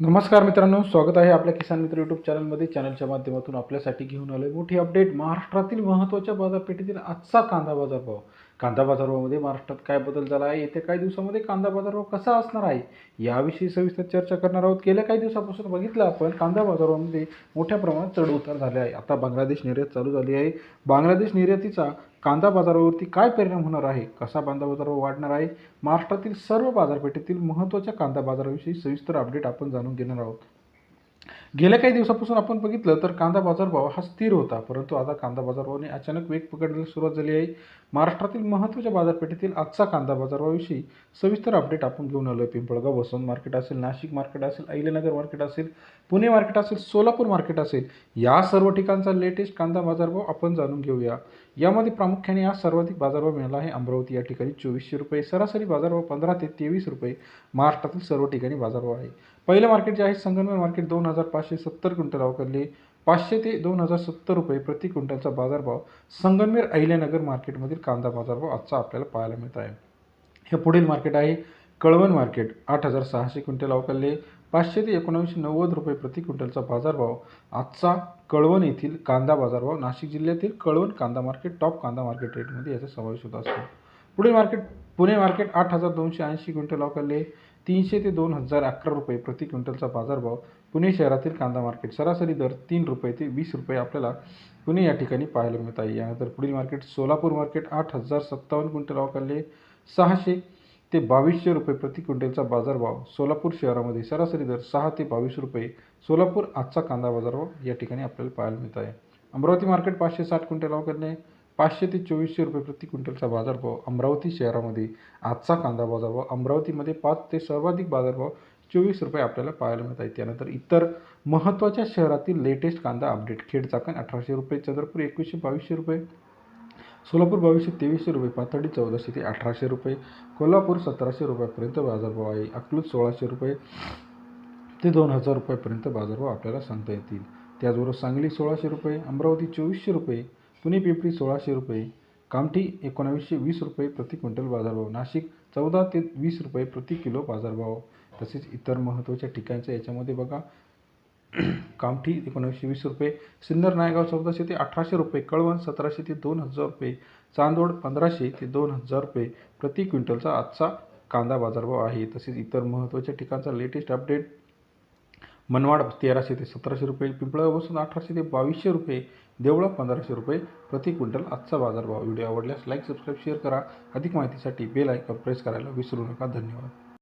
नमस्कार मित्रांनो स्वागत आहे आपल्या किसान मित्र यूट्यूब चॅनलमध्ये चॅनलच्या माध्यमातून आपल्यासाठी घेऊन आलोय मोठी अपडेट महाराष्ट्रातील महत्त्वाच्या बाजारपेठेतील आजचा कांदा बाजारभाव. कांदा बाजारभावामध्ये महाराष्ट्रात काय बदल झाला आहे? येत्या काही दिवसामध्ये कांदा बाजारभाव कसा असणार आहे? याविषयी सविस्तर चर्चा करणार आहोत. गेल्या काही दिवसापासून बघितलं आपण कांदा बाजारामध्ये मोठ्या प्रमाणात चढउतार झाले आहे. आता बांगलादेश निर्यात चालू झाली आहे. बांगलादेश निर्यातीचा कांदा बाजारावरती काय परिणाम होणार आहे? कसा कांदा बाजारावर वाढणार आहे? महाराष्ट्रातील सर्व बाजारपेठेतील महत्त्वाच्या कांदा बाजाराविषयी सविस्तर अपडेट आपण जाणून घेणार आहोत. गेल्या काही दिवसापासून आपण बघितलं तर कांदा बाजारभाव हा स्थिर होता परंतु आता कांदा बाजारभावाने अचानक वेग पकडण्याला सुरुवात झाली आहे. महाराष्ट्रातील महत्त्वाच्या बाजारपेठेतील आजचा कांदा बाजारभावाविषयी सविस्तर अपडेट आपण घेऊन आलो आहे पिंपळगाव वसंत मार्केट असेल नाशिक मार्केट असेल अहिलेनगर मार्केट असेल पुणे मार्केट असेल सोलापूर मार्केट असेल या सर्व ठिकाणचा लेटेस्ट कांदा बाजारभाव आपण जाणून घेऊया. यामध्ये प्रामुख्याने आज सर्वाधिक बाजारभाव मिळाला आहे अमरावती या ठिकाणी चोवीसशे रुपये सरासरी बाजारभाव पंधरा ते तेवीस रुपये महाराष्ट्रातील सर्व ठिकाणी बाजारभाव आहे. पहिलं मार्केट जे आहे संगमनेर मार्केट दोन हजार पाचशे सत्तर क्विंटल अवघडले पाचशे ते दोन हजार सत्तर रुपये प्रति क्विंटलचा बाजारभाव संगमनेर अहिल्यानगर मार्केटमधील कांदा बाजारभाव आजचा आपल्याला पाहायला मिळत आहे. हे पुढील मार्केट आहे कळवण मार्केट. आठ हजार सहाशे क्विंटल अवकालले पाचशे ते एकोणऐंशी नव्वद रुपये प्रति क्विंटलचा बाजारभाव आजचा कळवण येथील कांदा बाजारभाव. नाशिक जिल्ह्यातील कळवण कांदा मार्केट टॉप कांदा मार्केट रेटमध्ये याचा समावेश होत असतो. पुढील मार्केट पुणे मार्केट आठ हजार दोनशे ऐंशी क्विंटल अवकालले तीनशे ते दोन हजार अकरा रुपये प्रति क्विंटलचा बाजारभाव पुणे शहरातील कांदा मार्केट. सरासरी दर तीन रुपये ते वीस रुपये आपल्याला पुणे या ठिकाणी पाहायला मिळत आहे. यानंतर पुढील मार्केट सोलापूर मार्केट आठ हजार सत्तावन्न क्विंटल अवकालले सहाशे ते बावीसशे रुपये प्रति क्विंटलचा बाजारभाव सोलापूर शहरामध्ये सरासरी दर सहा ते बावीस रुपये सोलापूर आजचा कांदा बाजारभाव या ठिकाणी आपल्याला पाहायला मिळत आहे. अमरावती मार्केट पाचशे साठ क्विंटल अवकालले पाचशे ते चोवीसशे रुपये प्रति क्विंटलचा बाजारभाव अमरावती शहरामध्ये. आजचा कांदा बाजारभाव अमरावतीमध्ये पाच ते सर्वाधिक बाजारभाव चोवीस रुपये आपल्याला पाहायला मिळत आहेत. त्यानंतर इतर महत्त्वाच्या शहरातील लेटेस्ट कांदा अपडेट खेड चाकण अठराशे रुपये चंद्रपूर एकवीसशे बावीसशे रुपये सोलापूर बावीसशे तेवीसशे रुपये पाथर्डी चौदाशे ते अठराशे रुपये कोल्हापूर सतराशे रुपयापर्यंत बाजारभाव आहे. अकलूज सोळाशे रुपये ते दोन हजार रुपयापर्यंत बाजारभाव आपल्याला सांगता येतील. त्याचबरोबर सांगली सोळाशे रुपये अमरावती चोवीसशे रुपये पुणे पिंपरी सोळाशे रुपये कामठी एकोणावीसशे वीस रुपये प्रति क्विंटल बाजारभाव नाशिक चौदा ते वीस रुपये प्रति किलो बाजारभाव तसेच इतर महत्त्वाच्या ठिकाणचं याच्यामध्ये बघा. कामठी एकोणावीसशे वीस रुपये सिन्नर नायगाव चौदाशे ते अठराशे रुपये कळवण सतराशे ते दोन हजार रुपये चांदोड पंधराशे ते दोन हजार रुपये प्रति क्विंटलचा आजचा कांदा बाजारभाव आहे. तसेच इतर महत्त्वाच्या ठिकाणचा लेटेस्ट अपडेट मनवाड तेराशे ते सतराशे रुपये पिंपळापासून अठराशे ते बावीसशे रुपये देवळा पंधराशे रुपये प्रति क्विंटल आजचा बाजारभाव. व्हिडिओ आवडल्यास लाईक सबस्क्राईब शेअर करा. अधिक माहितीसाठी बेल आयकॉन प्रेस करायला विसरू नका. धन्यवाद.